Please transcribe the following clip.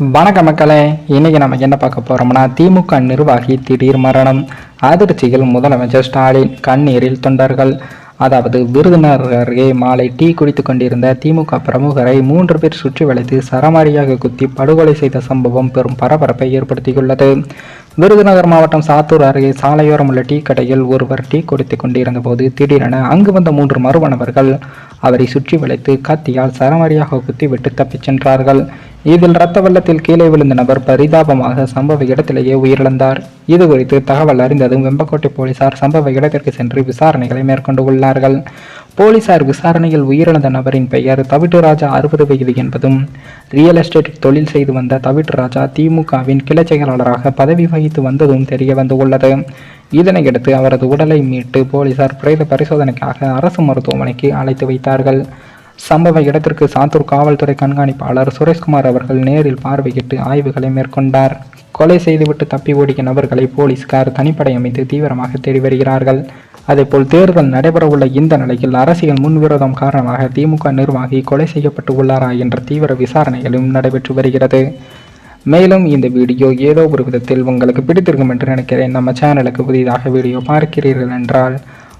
வணக்க மக்களே. இன்னைக்கு நம்ம என்ன பார்க்க போறோம்னா திமுக நிர்வாகி திடீர் மரணம். அதிர்ச்சியில் முதலமைச்சர் ஸ்டாலின் கண்ணீரில் தொண்டர்கள். அதாவது விருதுநகர் அருகே மாலை டீ குடித்து கொண்டிருந்த திமுக பிரமுகரை மூன்று பேர் சுற்றி வளைத்து சரமாரியாக குத்தி படுகொலை செய்த சம்பவம் பெரும் பரபரப்பை ஏற்படுத்தியுள்ளது. விருதுநகர் மாவட்டம் சாத்தூர் அருகே சாலையோரம் உள்ள டீ கடையில் ஒருவர் டீ குடித்து கொண்டிருந்த போது திடீரென அங்கு வந்த மூன்று மறுவனவர்கள் அவரை சுற்றி வளைத்து கத்தியால் சரமாரியாக குத்திவிட்டு தப்பிச் சென்றார்கள். இதில் இரத்த வெள்ளத்தில் கீழே விழுந்த நபர் பரிதாபமாக சம்பவ இடத்திலேயே உயிரிழந்தார். இது குறித்து தகவல் அறிந்ததும் வெம்பக்கோட்டை போலீசார் சம்பவ இடத்திற்கு சென்று விசாரணைகளை மேற்கொண்டு உள்ளார்கள். போலீசார் விசாரணையில் உயிரிழந்த நபரின் பெயர் தவிட்டு ராஜா அறுபது வயது என்பதும் ரியல் எஸ்டேட் தொழில் செய்து வந்த தவிட்டு ராஜா திமுகவின் கிளை செயலாளராக பதவி வகித்து வந்ததும் தெரிய வந்துள்ளது இதனையடுத்து அவரது உடலை மீட்டு போலீசார் பிரேத பரிசோதனைக்காக அரசு மருத்துவமனைக்கு அழைத்து வைத்தார்கள். சம்பவ இடத்திற்கு சாத்தூர் காவல்துறை கண்காணிப்பாளர் சுரேஷ்குமார் அவர்கள் நேரில் பார்வையிட்டு ஆய்வுகளை மேற்கொண்டார். கொலை செய்துவிட்டு தப்பி ஓடிய நபர்களை போலீஸ்கார் தனிப்படை அமைத்து தீவிரமாக தேடி வருகிறார்கள். அதேபோல் தேர்தல் நடைபெறவுள்ள இந்த நிலையில் அரசியல் முன்விரோதம் காரணமாக திமுக நிர்வாகி கொலை செய்யப்பட்டு உள்ளாரா என்ற தீவிர விசாரணைகளும் நடைபெற்று வருகிறது. மேலும் இந்த வீடியோ ஏதோ ஒரு விதத்தில் உங்களுக்கு பிடித்திருக்கும் என்று நினைக்கிறேன். நம்ம சேனலுக்கு புதிதாக வீடியோ பார்க்கிறீர்கள் என்றால்